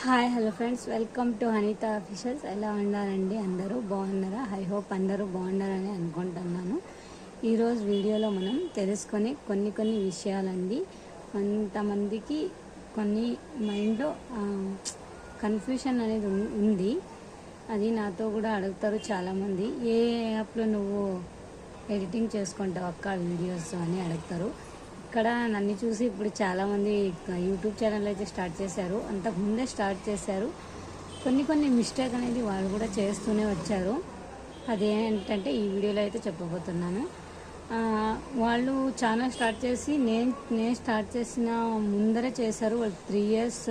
Hi hello friends. Welcome to Anitha officials ఎలా ఉన్నారండి అందరూ? బాగున్నారా? ఐ హోప్ అందరూ బాగున్నారని అనుకుంటున్నాను. ఈరోజు వీడియోలో మనం తెలుసుకొని కొన్ని కొన్ని విషయాలండి. కొంతమందికి కొన్ని మైండ్లో కన్ఫ్యూషన్ అనేది ఉం- ఉంది. అది నాతో కూడా అడుగుతారు చాలామంది. ఏ యాప్లో నువ్వు ఎడిటింగ్ చేసుకుంటావు అక్క వీడియోస్ అని అడుగుతారు. ఇక్కడ నన్ను చూసి ఇప్పుడు చాలామంది యూట్యూబ్ ఛానల్ అయితే స్టార్ట్ చేశారు. అంతకు ముందే స్టార్ట్ చేశారు. కొన్ని కొన్ని మిస్టేక్ అనేది వాళ్ళు కూడా చేస్తూనే వచ్చారు. అదేంటంటే ఈ వీడియోలో అయితే చెప్పబోతున్నాను. వాళ్ళు ఛానల్ స్టార్ట్ చేసి నేను నేను స్టార్ట్ చేసిన ముందరే చేశారు. వాళ్ళు త్రీ ఇయర్స్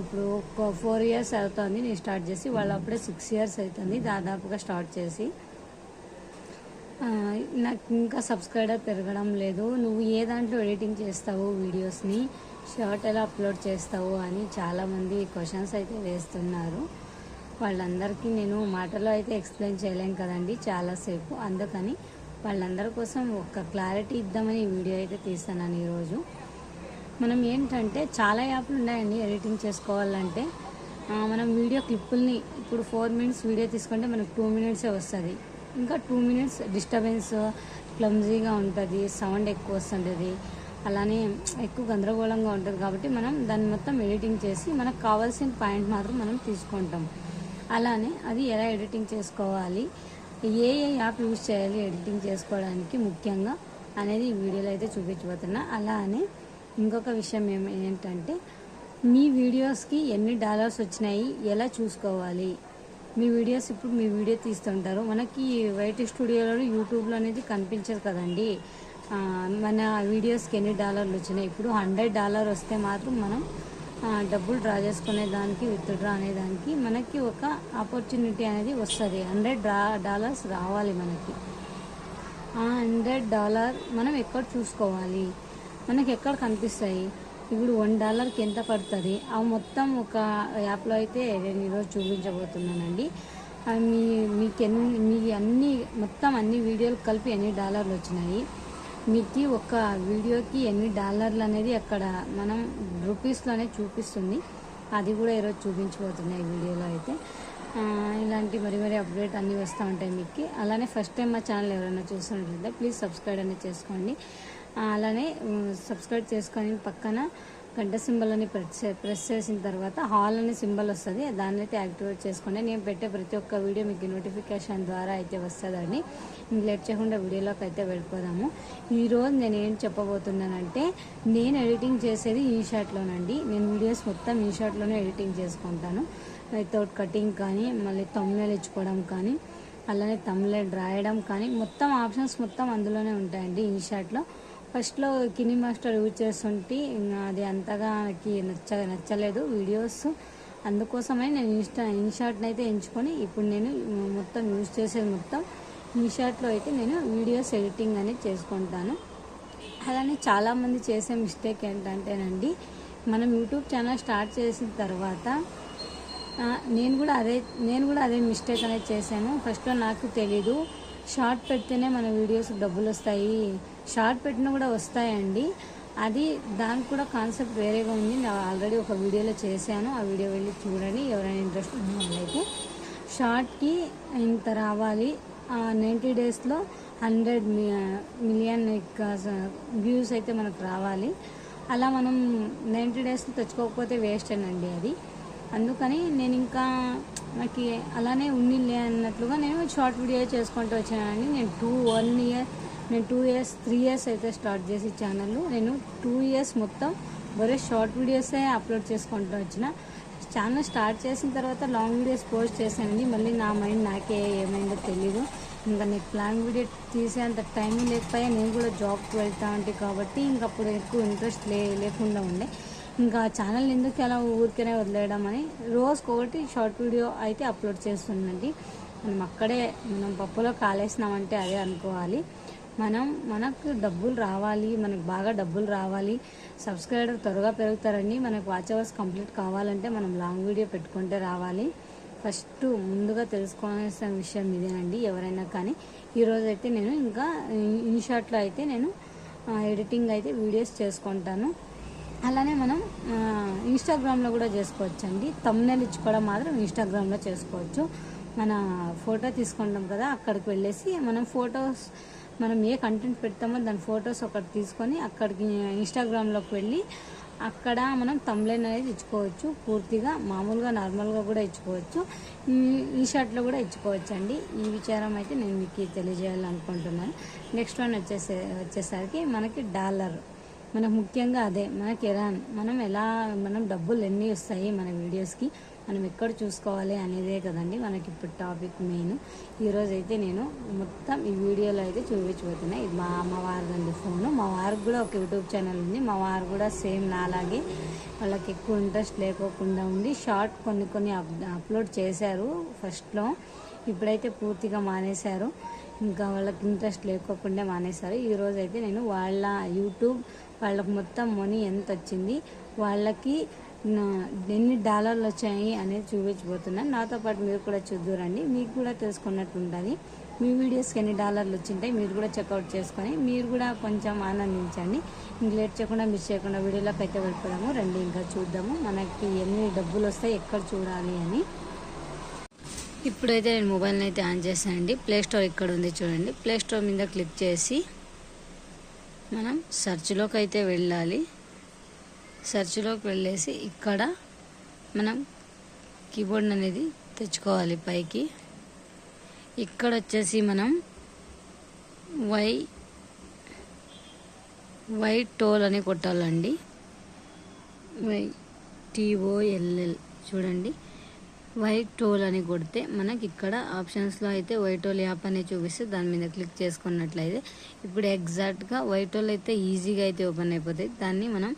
ఇప్పుడు ఒక ఫోర్ ఇయర్స్ అవుతుంది. నేను స్టార్ట్ చేసి వాళ్ళు అప్పుడే సిక్స్ ఇయర్స్ అవుతుంది దాదాపుగా స్టార్ట్ చేసి. నాకు ఇంకా సబ్స్క్రైబర్ పెరగడం లేదు. నువ్వు ఏ దాంట్లో ఎడిటింగ్ చేస్తావు వీడియోస్ని షార్ట్ ఎలా అప్లోడ్ చేస్తావు అని చాలామంది క్వశ్చన్స్ అయితే వేస్తున్నారు. వాళ్ళందరికీ నేను మాటలో అయితే ఎక్స్ప్లెయిన్ చేయలేం కదండి చాలాసేపు. అందుకని వాళ్ళందరి కోసం ఒక క్లారిటీ ఇద్దామని వీడియో అయితే తీస్తున్నాను ఈరోజు. మనం ఏంటంటే చాలా యాప్లు ఉన్నాయండి ఎడిటింగ్ చేసుకోవాలంటే. మనం వీడియో క్లిప్పుల్ని ఇప్పుడు ఫోర్ మినిట్స్ వీడియో తీసుకుంటే మనకు టూ మినిట్సే వస్తుంది. ఇంకా టూ మినిట్స్ డిస్టర్బెన్స్ క్లమ్జీగా ఉంటుంది సౌండ్ ఎక్కువ వస్తుంటుంది. అలానే ఎక్కువ గందరగోళంగా ఉంటుంది కాబట్టి మనం దాన్ని మొత్తం ఎడిటింగ్ చేసి మనకు కావాల్సిన పాయింట్ మాత్రం మనం తీసుకుంటాం. అలానే అది ఎలా ఎడిటింగ్ చేసుకోవాలి ఏ ఏ యాప్ యూజ్ చేయాలి ఎడిటింగ్ చేసుకోవడానికి ముఖ్యంగా అనేది ఈ వీడియోలో అయితే చూపించబోతున్నా. అలానే ఇంకొక విషయం ఏం- ఏంటంటే మీ వీడియోస్కి ఎన్ని డాలర్స్ వచ్చినాయి ఎలా చూసుకోవాలి మీ వీడియోస్ ఇప్పుడు మీ వీడియో తీస్తుంటారు. మనకి వైట్ స్టూడియోలో యూట్యూబ్లో అనేది కనిపించదు కదండి. ఆ, మన వీడియోస్కి ఎన్ని డాలర్లు వచ్చినాయి? ఇప్పుడు హండ్రెడ్ డాలర్ వస్తే మాత్రం మనం డబ్బులు డ్రా చేసుకునే దానికి విత్ డ్రా అనే దానికి మనకి ఒక ఆపర్చునిటీ అనేది వస్తుంది. హండ్రెడ్ డ్రా డాలర్స్ రావాలి మనకి. ఆ హండ్రెడ్ డాలర్ మనం ఎక్కడ చూసుకోవాలి? మనకి ఎక్కడ కనిపిస్తాయి? ఇప్పుడు వన్ డాలర్కి ఎంత పడుతుంది? ఆ మొత్తం ఒక యాప్లో అయితే నేను ఈరోజు చూపించబోతున్నానండి. మీ మీకు ఎన్ని మీ అన్ని మొత్తం అన్ని వీడియోలు కలిపి ఎన్ని డాలర్లు వచ్చినాయి? మీకు ఒక వీడియోకి ఎన్ని డాలర్లు అనేది అక్కడ మనం రూపీస్లోనే చూపిస్తుంది. అది కూడా ఈరోజు చూపించబోతున్నాయి ఈ వీడియోలో అయితే. ఇలాంటి మరి మరి అప్డేట్ అన్నీ వస్తూ ఉంటాయి మీకు. అలానే ఫస్ట్ టైం మా ఛానల్ ఎవరైనా చూస్తున్నట్లయితే ప్లీజ్ సబ్స్క్రైబ్ అనేది చేసుకోండి. అలానే సబ్స్క్రైబ్ చేసుకొని పక్కన గంట సింబల్ అని ప్రెస్ ప్రెస్ చేసిన తర్వాత హాల్ అనే సింబల్ వస్తుంది. దాన్ని అయితే యాక్టివేట్ చేసుకోండి. నేను పెట్టే ప్రతి ఒక్క వీడియో మీకు నోటిఫికేషన్ ద్వారా అయితే వస్తుందండి. లేట్ చేయకుండా వీడియోలోకి అయితే వెళ్ళిపోదాము. ఈరోజు నేను ఏం చెప్పబోతున్నానంటే నేను ఎడిటింగ్ చేసేది ఈ షాట్లోనండి నేను వీడియోస్ మొత్తం ఈ షాట్లోనే ఎడిటింగ్ చేసుకుంటాను. వితౌట్ కటింగ్ కానీ మళ్ళీ తమ్ముళ్ళు ఇచ్చుకోవడం కానీ అలానే తమ్ముళ్ళు రాయడం కానీ మొత్తం ఆప్షన్స్ మొత్తం అందులోనే ఉంటాయండి ఈ షాట్లో. ఫస్ట్లో కిని మాస్టర్ యూజ్ చేస్తుంటే అది అంతగా నాకు నచ్చ నచ్చలేదు వీడియోస్. అందుకోసమే నేను ఇన్స్టా ఇన్షాట్ని అయితే ఎంచుకొని ఇప్పుడు నేను మొత్తం యూజ్ చేసేది మొత్తం ఇన్షాట్లో అయితే నేను వీడియోస్ ఎడిటింగ్ అనేది చేసుకుంటాను. అలానే చాలామంది చేసే మిస్టేక్ ఏంటంటేనండి మనం యూట్యూబ్ ఛానల్ స్టార్ట్ చేసిన తర్వాత నేను కూడా అదే నేను కూడా అదే మిస్టేక్ అనేది చేశాను. ఫస్ట్లో నాకు తెలీదు షార్ట్ పెడితేనే మన వీడియోస్ డబ్బులు వస్తాయి షార్ట్ పెట్టిన కూడా వస్తాయండి. అది దానికి కూడా కాన్సెప్ట్ వేరేగా ఉంది. నేను ఆల్రెడీ ఒక వీడియోలో చేశాను. ఆ వీడియో వెళ్ళి చూడండి. ఎవరైనా ఇంట్రెస్ట్ ఉన్న వాళ్ళైతే షార్ట్కి ఇంత రావాలి. నైంటీ డేస్లో హండ్రెడ్ మిలియన్ వ్యూస్ అయితే మనకు రావాలి. అలా మనం నైంటీ డేస్లో తెచ్చుకోకపోతే వేస్ట్ అండి అది. అందుకని నేను ఇంకా నాకు అలానే ఉన్నిలే అన్నట్లుగా నేను షార్ట్ వీడియో చేసుకుంటూ వచ్చానండి. నేను టూ వన్ ఇయర్ నేను టూ ఇయర్స్ త్రీ ఇయర్స్ అయితే స్టార్ట్ చేసి ఛానల్ నేను టూ ఇయర్స్ మొత్తం బరే షార్ట్ వీడియోసే అప్లోడ్ చేసుకుంటూ వచ్చిన. ఛానల్ స్టార్ట్ చేసిన తర్వాత లాంగ్ వీడియోస్ పోస్ట్ చేశానండి. మళ్ళీ నా మైండ్ నాకే ఏమైందో తెలీదు. ఇంకా నీకు లాంగ్ వీడియో తీసేంత టైం లేకపోయా నేను కూడా జాబ్కి వెళ్తా ఉంటే కాబట్టి ఇంకా అప్పుడు ఎక్కువ ఇంట్రెస్ట్ లే లేకుండా ఉండే. ఇంకా ఛానల్ ఎందుకు అలా ఊరికనే వదిలేయడం అని రోజుకి ఒకటి షార్ట్ వీడియో అయితే అప్లోడ్ చేస్తుందండి మనం అక్కడే మనం పప్పులో కాలేసినామంటే అదే అనుకోవాలి. మనం మనకు డబ్బులు రావాలి మనకు బాగా డబ్బులు రావాలి సబ్స్క్రైబర్ త్వరగా పెరుగుతారండి మనకు వాచ్ అవర్స్ కంప్లీట్ కావాలంటే మనం లాంగ్ వీడియో పెట్టుకుంటే రావాలి. ఫస్ట్ ముందుగా తెలుసుకోవాల్సిన విషయం ఇదేనండి ఎవరైనా కానీ. ఈరోజు అయితే నేను ఇంకా ఇన్షాట్లో అయితే నేను ఎడిటింగ్ అయితే వీడియోస్ చేసుకుంటాను. అలానే మనం ఇన్స్టాగ్రామ్లో కూడా చేసుకోవచ్చు అండి తమ్నెల్ ఇచ్చుకోవడం మాత్రం ఇన్స్టాగ్రామ్లో చేసుకోవచ్చు. మన ఫోటో తీసుకుంటాం కదా అక్కడికి వెళ్ళేసి మనం ఫొటోస్ మనం ఏ కంటెంట్ పెడతామో దాని ఫొటోస్ ఒకటి తీసుకొని అక్కడికి ఇన్స్టాగ్రామ్లోకి వెళ్ళి అక్కడ మనం తమ్లైన్ అనేది ఇచ్చుకోవచ్చు. పూర్తిగా మామూలుగా నార్మల్గా కూడా ఇచ్చుకోవచ్చు. ఈ- ఈ షర్ట్లో కూడా ఇచ్చుకోవచ్చు అండి ఈ విచారం అయితే నేను మీకు తెలియజేయాలనుకుంటున్నాను. నెక్స్ట్ వన్ వచ్చేసే వచ్చేసరికి మనకి డాలర్. మనకు ముఖ్యంగా అదే మనకి ఎలా మనం ఎలా మనం డబ్బులు ఎన్ని వస్తాయి మన వీడియోస్కి మనం ఎక్కడ చూసుకోవాలి అనేదే కదండి మనకి ఇప్పుడు టాపిక్ మెయిన్. ఈరోజు అయితే నేను మొత్తం ఈ వీడియోలో అయితే చూపించబోతున్నా. ఇది మా అమ్మవారిదండి ఫోను. మా వారికి కూడా ఒక యూట్యూబ్ ఛానల్ ఉంది. మా వారు కూడా సేమ్ నాలాగే వాళ్ళకి ఎక్కువ ఇంట్రెస్ట్ లేకోకుండా ఉంది షార్ట్ కొన్ని కొన్ని అప్ అప్లోడ్ చేశారు ఫస్ట్లో. ఇప్పుడైతే పూర్తిగా మానేశారు. ఇంకా వాళ్ళకి ఇంట్రెస్ట్ లేకోకుండా మానేశారు. ఈరోజు అయితే నేను వాళ్ళ యూట్యూబ్ వాళ్ళకి మొత్తం మనీ ఎంత వచ్చింది వాళ్ళకి ఎన్ని డాలర్లు వచ్చాయి అనేది చూపించబోతున్నాను నాతో పాటు మీరు కూడా చూద్దురండి. మీకు కూడా తెలుసుకున్నట్టు ఉంటుంది మీ వీడియోస్కి ఎన్ని డాలర్లు వచ్చింటాయి మీరు కూడా చెక్అవుట్ చేసుకొని మీరు కూడా కొంచెం ఆనందించండి. ఇంక లేట్ చేయకుండా మిస్ చేయకుండా వీడియోలోకి అయితే వెళ్ళిపోదాము. రండి ఇంకా చూద్దాము. మనకి ఎన్ని డబ్బులు వస్తాయి ఎక్కడ చూడాలి అని. ఇప్పుడైతే నేను మొబైల్ని అయితే ఆన్ చేశానండి. ప్లే స్టోర్ ఇక్కడ ఉంది చూడండి. ప్లే స్టోర్ మీద క్లిక్ చేసి మనం సెర్చ్లోకి అయితే వెళ్ళాలి. సెర్చ్లోకి వెళ్ళేసి ఇక్కడ మనం కీబోర్డ్ అనేది తెచ్చుకోవాలి పైకి. ఇక్కడ వచ్చేసి మనం వై వై టోల్ అని కొట్టాలండి. వై టీఓఎల్ఎల్ చూడండి. వైట్ టోల్ అని కొడితే మనకి ఇక్కడ ఆప్షన్స్లో అయితే వైట్ టోల్ యాప్ అనేది చూపిస్తే దాని మీద క్లిక్ చేసుకున్నట్లయితే ఇప్పుడు ఎగ్జాక్ట్గా వైట్ టోల్ అయితే ఈజీగా అయితే ఓపెన్ అయిపోతాయి. దాన్ని మనం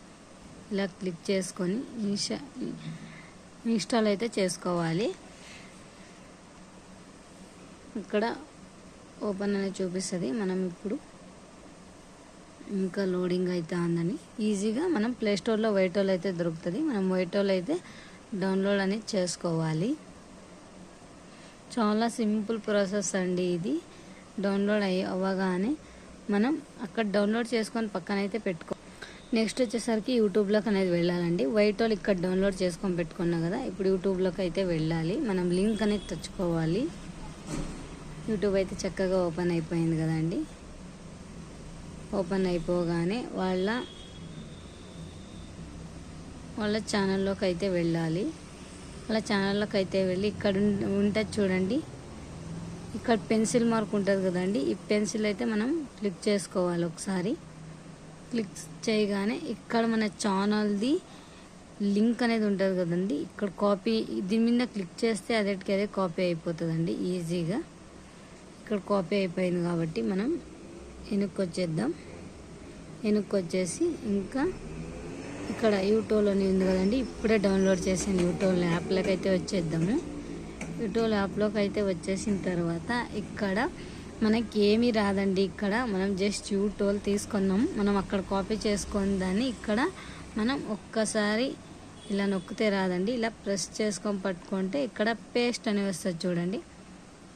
ఇలా క్లిక్ చేసుకొని ఇన్స్టా ఇన్స్టాల్ అయితే చేసుకోవాలి. ఇక్కడ ఓపెన్ అనేది చూపిస్తుంది. మనం ఇప్పుడు ఇంకా లోడింగ్ అయితే ఉందని. ఈజీగా మనం ప్లేస్టోర్లో వైట్ వైటోల్ అయితే దొరుకుతుంది. మనం వైటోల్ అయితే డౌన్లోడ్ అనేది చేసుకోవాలి. చాలా సింపుల్ ప్రాసెస్ అండి ఇది. డౌన్లోడ్ అయ్యి అవ్వగానే మనం అక్కడ డౌన్లోడ్ చేసుకొని పక్కన అయితే పెట్టుకో నెక్స్ట్ వచ్చేసరికి యూట్యూబ్లోకి అనేది వెళ్ళాలండి. వైట్ వాళ్ళు ఇక్కడ డౌన్లోడ్ చేసుకొని పెట్టుకున్నా కదా ఇప్పుడు యూట్యూబ్లోకి అయితే వెళ్ళాలి. మనం లింక్ అనేది తెచ్చుకోవాలి. యూట్యూబ్ అయితే చక్కగా ఓపెన్ అయిపోయింది కదండి. ఓపెన్ అయిపోగానే వాళ్ళ వాళ్ళ ఛానల్లోకి అయితే వెళ్ళాలి. వాళ్ళ ఛానల్లోకి అయితే వెళ్ళి ఇక్కడ ఉం- ఉంటుంది చూడండి. ఇక్కడ పెన్సిల్ మార్క్ ఉంటుంది కదండి. ఈ పెన్సిల్ అయితే మనం క్లిక్ చేసుకోవాలి ఒకసారి. క్లిక్ చేయగానే ఇక్కడ మన ఛానల్ది లింక్ అనేది ఉంటుంది కదండి. ఇక్కడ కాపీ దీని మీద క్లిక్ చేస్తే అదేటికి అదే కాపీ అయిపోతుందండి ఈజీగా. ఇక్కడ కాపీ అయిపోయింది కాబట్టి మనం వెనక్కి వచ్చేద్దాం వెనక్కి వచ్చేసి ఇంకా ఇక్కడ యూట్యూబ్లో అని ఉంది కదండి. ఇప్పుడే డౌన్లోడ్ చేసాను యూట్యూబ్ యాప్లోకి అయితే వచ్చేద్దాము. యూట్యూబ్ యాప్లోకి అయితే వచ్చేసిన తర్వాత ఇక్కడ మనకి రాదండి ఇక్కడ. మనం జస్ట్ యూట్యూబ్ తీసుకున్నాం. మనం అక్కడ కాపీ చేసుకొని దాన్ని ఇక్కడ మనం ఒక్కసారి ఇలా నొక్కితే రాదండి. ఇలా ప్రెస్ చేసుకొని పట్టుకుంటే ఇక్కడ పేస్ట్ అని వస్తుంది చూడండి.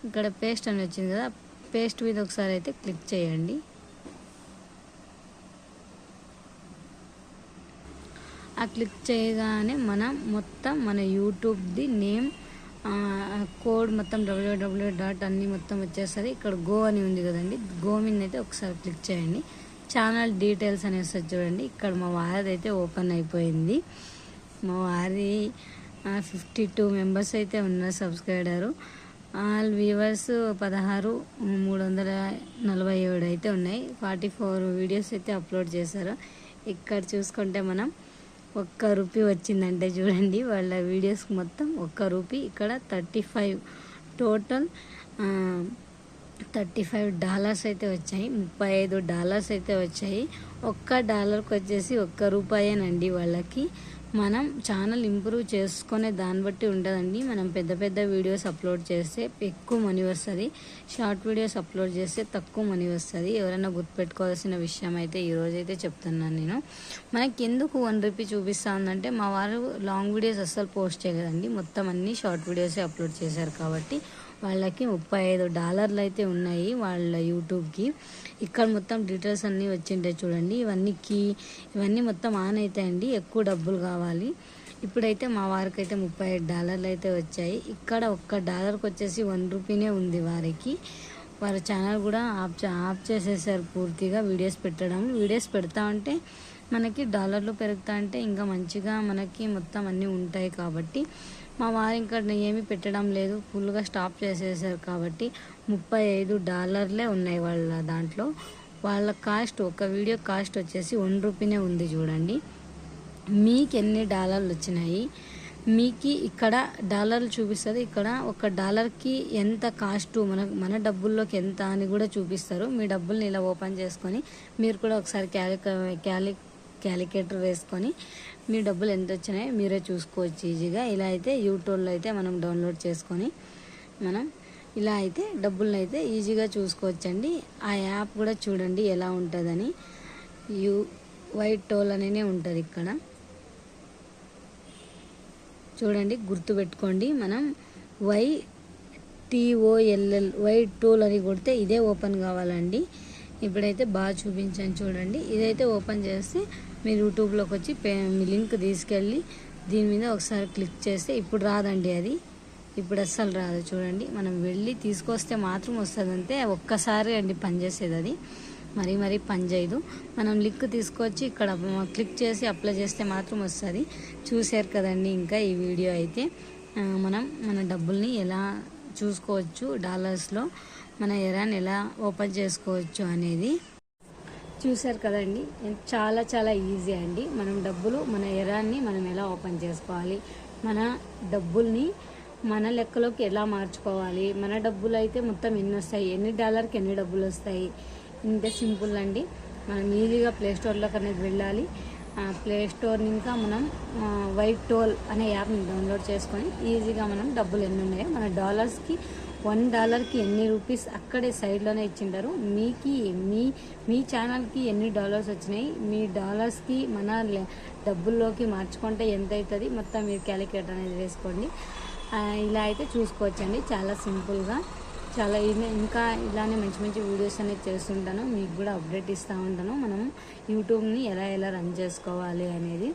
ఇక్కడ పేస్ట్ అని వచ్చింది కదా పేస్ట్ మీద ఒకసారి అయితే క్లిక్ చేయండి. ఆ క్లిక్ చేయగానే మనం మొత్తం మన యూట్యూబ్ది నేమ్ కోడ్ మొత్తం డబ్ల్యూడబ్ల్యూ డాట్ అన్నీ మొత్తం వచ్చేస్తుంది ఇక్కడ గో అని ఉంది కదండి. గో మీద అయితే ఒకసారి క్లిక్ చేయండి. ఛానల్ డీటెయిల్స్ అని వస్తుంది చూడండి. ఇక్కడ మా వారిది అయితే ఓపెన్ అయిపోయింది. మా వారి ఫిఫ్టీ టూ మెంబర్స్ అయితే ఉన్నారు సబ్స్క్రైబరు. ఆల్ వ్యూవర్స్ పదహారు మూడు వందల నలభై ఏడు అయితే ఉన్నాయి. ఫార్టీ ఫోర్ వీడియోస్ అయితే అప్లోడ్ చేశారు. ఇక్కడ చూసుకుంటే మనం ఒక్క రూపీ వచ్చిందంటే చూడండి వాళ్ళ వీడియోస్ మొత్తం ఒక్క రూపీ. ఇక్కడ thirty five total thirty five dollars అయితే వచ్చాయి ముప్పై ఐదు డాలర్స్ అయితే వచ్చాయి. ఒక్క డాలర్కి వచ్చేసి ఒక్క రూపాయేనండి వాళ్ళకి. మనం ఛానల్ ఇంప్రూవ్ చేసుకునే దాన్ని బట్టి ఉంటుందండి మనం పెద్ద పెద్ద వీడియోస్ అప్లోడ్ చేస్తే ఎక్కువ మనీ వస్తుంది. షార్ట్ వీడియోస్ అప్లోడ్ చేస్తే తక్కువ మనీ వస్తుంది. ఎవరైనా గుర్తుపెట్టుకోవాల్సిన విషయం అయితే ఈరోజు అయితే చెప్తున్నాను నేను. మనకి ఎందుకు వన్ రూపీ చూపిస్తా ఉందంటే మా వారు లాంగ్ వీడియోస్ అస్సలు పోస్ట్ చేయగలండి మొత్తం అన్ని షార్ట్ వీడియోసే అప్లోడ్ చేశారు కాబట్టి వాళ్ళకి ముప్పై ఐదు డాలర్లు అయితే ఉన్నాయి వాళ్ళ యూట్యూబ్కి. ఇక్కడ మొత్తం డీటెయిల్స్ అన్నీ వచ్చింటాయి చూడండి. ఇవన్నీ కీ ఇవన్నీ మొత్తం ఆన్ అవుతాయండి ఎక్కువ డబ్బులు కావాలి. ఇప్పుడైతే మా వారికి అయితే ముప్పై ఐదు డాలర్లు అయితే వచ్చాయి. ఇక్కడ ఒక్క డాలర్కి వచ్చేసి వన్ రూపీనే ఉంది వారికి. వారి ఛానల్ కూడా ఆఫ్ చే- ఆఫ్ చేసేసారు పూర్తిగా వీడియోస్ పెట్టడం. వీడియోస్ పెడతా ఉంటే మనకి డాలర్లు పెరుగుతా అంటే ఇంకా మంచిగా మనకి మొత్తం అన్నీ ఉంటాయి కాబట్టి మా వారు ఇంకా ఏమీ పెట్టడం లేదు. ఫుల్గా స్టాప్ చేసేసారు కాబట్టి ముప్పై ఐదు డాలర్లే ఉన్నాయి వాళ్ళ దాంట్లో. వాళ్ళ కాస్ట్ ఒక వీడియో కాస్ట్ వచ్చేసి వన్ రూపీనే ఉంది చూడండి. మీకు ఎన్ని డాలర్లు వచ్చినాయి? మీకు ఇక్కడ డాలర్లు చూపిస్తుంది. ఇక్కడ ఒక డాలర్కి ఎంత కాస్ట్ మన మన డబ్బుల్లోకి ఎంత అని కూడా చూపిస్తారు. మీ డబ్బుల్ని ఇలా ఓపెన్ చేసుకొని మీరు కూడా ఒకసారి క్యాలిక క్యాలి క్యాలిక్యులేటర్ వేసుకొని మీ డబ్బులు ఎంత వచ్చినాయో మీరే చూసుకోవచ్చు ఈజీగా. ఇలా అయితే యూట్యూబ్లో అయితే మనం డౌన్లోడ్ చేసుకొని మనం ఇలా అయితే డబ్బులను అయితే ఈజీగా చూసుకోవచ్చండి. ఆ యాప్ కూడా చూడండి ఎలా ఉంటుందని. యూ వైట్ టోల్ అనేనే ఉంటుంది ఇక్కడ. చూడండి గుర్తుపెట్టుకోండి మనం వై టీఓఎల్ఎల్ వై టోల్ అని కొడితే ఇదే ఓపెన్ కావాలండి. ఇప్పుడైతే బాగా చూపించాను చూడండి. ఇదైతే ఓపెన్ చేస్తే మీరు యూట్యూబ్లోకి వచ్చి పే మీ లింక్ తీసుకెళ్ళి దీని మీద ఒకసారి క్లిక్ చేస్తే ఇప్పుడు రాదండి అది. ఇప్పుడు అస్సలు రాదు చూడండి. మనం వెళ్ళి తీసుకొస్తే మాత్రం వస్తుంది అంతే ఒక్కసారి అండి పనిచేసేది అది. మరీ మరీ పని చేయదు. మనం లింక్ తీసుకొచ్చి ఇక్కడ క్లిక్ చేసి అప్లై చేస్తే మాత్రం వస్తుంది. చూశారు కదండి ఇంకా ఈ వీడియో అయితే. మనం మన డబ్బుల్ని ఎలా చూసుకోవచ్చు డాలర్స్లో మన ఎరాన్ ఎలా ఓపెన్ చేసుకోవచ్చు అనేది. చూశారు కదండి. చాలా చాలా ఈజీ అండి. మనం డబ్బులు మన ఎరాన్ని మనం ఎలా ఓపెన్ చేసుకోవాలి? మన డబ్బుల్ని మన లెక్కలోకి ఎలా మార్చుకోవాలి? మన డబ్బులు అయితే మొత్తం ఎన్ని వస్తాయి? ఎన్ని డాలర్కి ఎన్ని డబ్బులు వస్తాయి? ఇంత సింపుల్ అండి. మనం ఈజీగా ప్లే స్టోర్లోకి అనేది వెళ్ళాలి. ప్లే స్టోర్ ఇంకా మనం వైట్ టోల్ అనే యాప్ని డౌన్లోడ్ చేసుకొని ఈజీగా మనం డబ్బులు ఎన్ని ఉన్నాయో మన డాలర్స్కి వన్ డాలర్కి ఎన్ని రూపీస్ అక్కడే సైడ్లోనే ఇచ్చింటారు. మీకి మీ మీ ఛానల్కి ఎన్ని డాలర్స్ వచ్చినాయి మీ డాలర్స్కి మన డబ్బుల్లోకి మార్చుకుంటే ఎంత అవుతుంది మొత్తం మీరు క్యాలిక్యులేటర్ అనేది వేసుకోండి. ఇలా అయితే చూసుకోవచ్చండి. చాలా సింపుల్గా. చాలా ఇంకా ఇలానే మంచి మంచి వీడియోస్ అనేది చేస్తుంటాను. మీకు కూడా అప్డేట్ ఇస్తూ ఉంటాను. మనం యూట్యూబ్ని ఎలా ఎలా రన్ చేసుకోవాలి అనేది.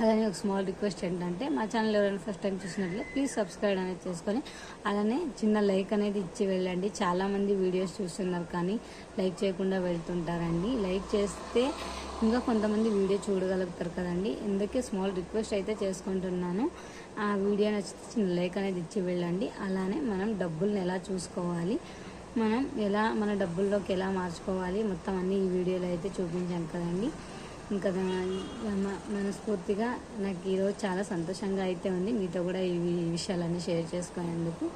అలానే ఒక స్మాల్ రిక్వెస్ట్ ఏంటంటే మా ఛానల్ ఎవరైనా ఫస్ట్ టైం చూసినట్లే ప్లీజ్ సబ్స్క్రైబ్ అనేది చేసుకొని అలానే చిన్న లైక్ అనేది ఇచ్చి వెళ్ళండి. చాలామంది వీడియోస్ చూస్తున్నారు కానీ లైక్ చేయకుండా వెళ్తుంటారండి. లైక్ చేస్తే ఇంకా కొంతమంది వీడియో చూడగలుగుతారు కదండి. ఇందుకే స్మాల్ రిక్వెస్ట్ అయితే చేసుకుంటున్నాను. ఆ వీడియో నచ్చితే చిన్న లైక్ అనేది ఇచ్చి వెళ్ళండి. అలానే మనం డబ్బుల్ని ఎలా చూసుకోవాలి మనం ఎలా మన డబ్బుల్లోకి ఎలా మార్చుకోవాలి మొత్తం అన్నీ ఈ వీడియోలో అయితే చూపించాను కదండి. ఇంకా మనస్ఫూర్తిగా నాకు ఈరోజు చాలా సంతోషంగా అయితే ఉంది మీతో కూడా ఈ విషయాలన్నీ షేర్ చేసుకునేందుకు.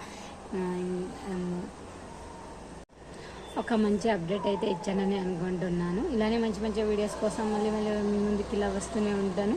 ఒక మంచి అప్డేట్ అయితే ఇచ్చానని అనుకుంటున్నాను. ఇలానే మంచి మంచి వీడియోస్ కోసం మళ్ళీ మళ్ళీ మీ ముందుకి ఇలా వస్తూనే ఉంటాను.